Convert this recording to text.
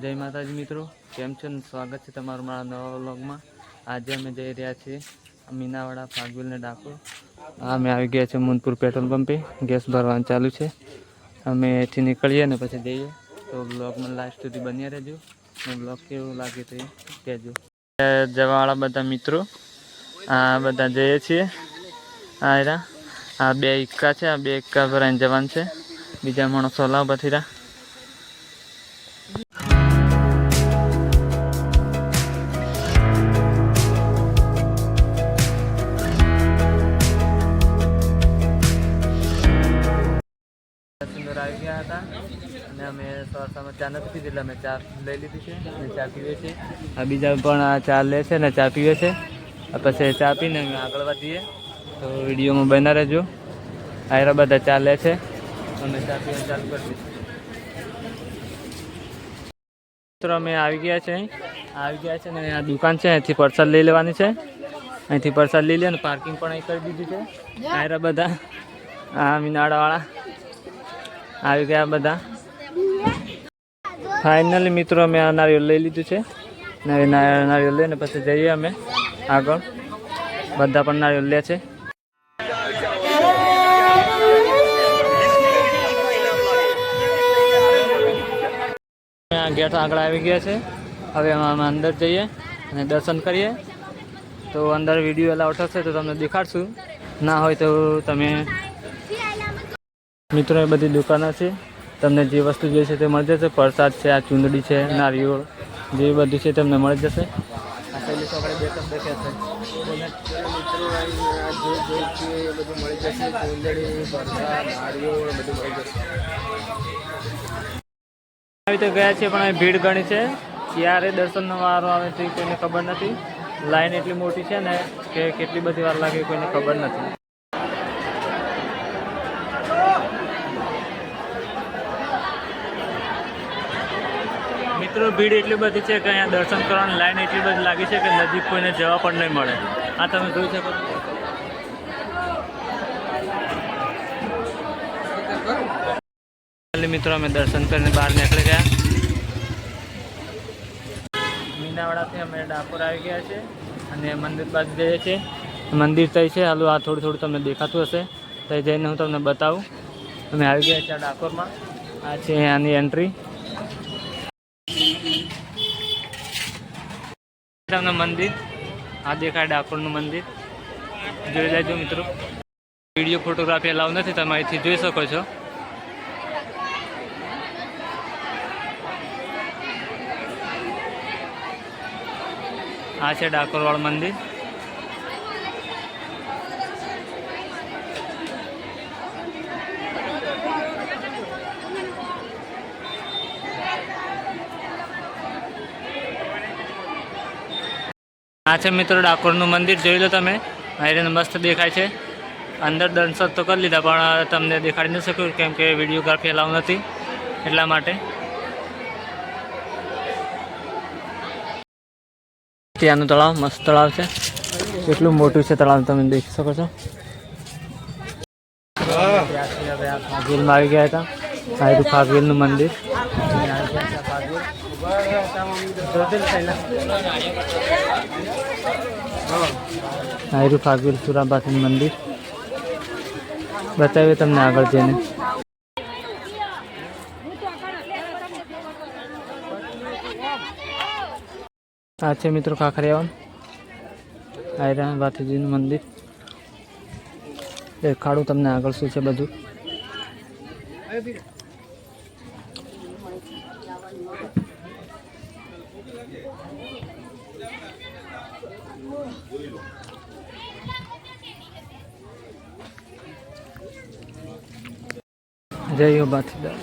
જય માતાજી મિત્રો. કેમ છો? સ્વાગત છે તમારું મારા નવા વ્લોગમાં. આજે અમે જઈ રહ્યા છીએ મીનાવાડા ફાગવેલ ને ડાકોર. અમે આવી ગયા છે મુનપુર પેટ્રોલ પંપે. ગેસ ભરવાનું ચાલુ છે. અમે એથી નીકળીએ ને પછી જઈએ. તો બ્લોગમાં લાસ્ટ સુધી બન્યા રહેજો. અને બ્લોગ કેવું લાગે તે કહેજો. જવાવાળા બધા મિત્રો, આ બધા જઈએ છીએ. આ આ બે ઇક્કા છે, આ બે ઇક્કા ભરાઈને જવાનું છે. બીજા માણસો લાવ બથીરા સુંદર સવારમાં ચા નથી પીધી એટલે અમે ચા લઈ લીધી છે અને ચા પીવે છે. આ બીજા પણ આ ચા લે છે ને ચા પીવે છે. આ પછી ચા પીને અમે આગળ વધીએ. તો વિડીયોમાં બના રહેજો. આયરા બધા ચા લે છે. અમે ચા પીવાનું ચાલુ કરી દીધું મિત્રો અમે આવી ગયા છે અહીં. આવી ગયા છે ને આ દુકાન છે. અહીંથી પરસાદ લઈ લેવાની છે. અહીંથી પરસાદ લઈ લે અને પાર્કિંગ પણ અહીં કરી દીધી છે. આયરા બધા. આ મિનાળાવાળા. આવી ગયા બધા. ફાઇનલી મિત્રો, અમે આ નારિયેળ લઈ લીધું છે. ને હવે નારિયેળ લઈને પછી જઈએ અમે આગળ. બધા પણ નારિયેળ લે છે. આ ગેટ આગળ આવી ગયા છે. હવે અમે અંદર જઈએ અને દર્શન કરીએ. તો અંદર વીડિયો એલાઉ થશે તો તમને દેખાડશું. ના હોય તો તમે મિત્રો, એ બધી દુકાનો છે. તમને જે વસ્તુ જોઈએ છે તે મળી જશે. પ્રસાદ છે, આ ચૂંદડી છે, નારિયેળ, જે બધું છે તમને મળી જશે. આવી તો ગયા છે પણ ભીડ ઘણી છે. ક્યારે દર્શનનો વારો આવે છે કોઈને ખબર નથી. લાઈન એટલી મોટી છે ને કે કેટલી બધી વાર લાગે કોઈને ખબર નથી. મિત્રો, ભીડ એટલી બધી છે કે અહીંયા દર્શન કરવાની લાઈન એટલી બધી લાગી છે કે નજીક કોઈને જવા પણ નહીં મળે. આ તમે જોઈ શકો મિત્રો, અમે દર્શન કરીને બહાર નીકળી ગયા. મીનાવાડાથી અમે ડાકોર આવી ગયા છે અને મંદિર બાજુ જઈએ છીએ. મંદિર થઈ છે. હાલું, આ થોડું થોડું તમને દેખાતું હશે. તો જઈને હું તમને બતાવું. અમે આવી ગયા છીએ ડાકોરમાં. આ છે આની એન્ટ્રી તમને મંદિર, આ દેખાય ડાકોરનું મંદિર. જોઈ લેજો મિત્રો. વીડિયો ફોટોગ્રાફી અલાવ નથી, તમે અહીંથી જોઈ શકો છો. આ છે ડાકોરવાળ મંદિર. આ છે મિત્રો ડાકોરનું મંદિર જોઈ લો તમે. આયરન મસ્ત દેખાય છે. અંદર દર્શન તો કરી લીધા પણ તમને દેખાડી ન શક્યું કેમ કે વિડીયોગ્રાફી અલાવ નથી એટલા માટે. ત્યાંનું તળાવ મસ્ત તળાવ છે. કેટલું મોટું છે તળાવ તમે દેખી શકો છો. ફાગવેલમાં આવી ગયા હતા. ફાગવેલનું મંદિર. આ ફાગવેલ. આ રહ્યું ફાગવેલ સુરાબાથનું મંદિર. બતાવ્યું તમને આગળ જઈને. આ છે મિત્રો કાંકરિયાવન આયરા ભાતીજીનું મંદિર. દેખાડું તમને આગળ શું છે બધું. જય હો બાથીદાર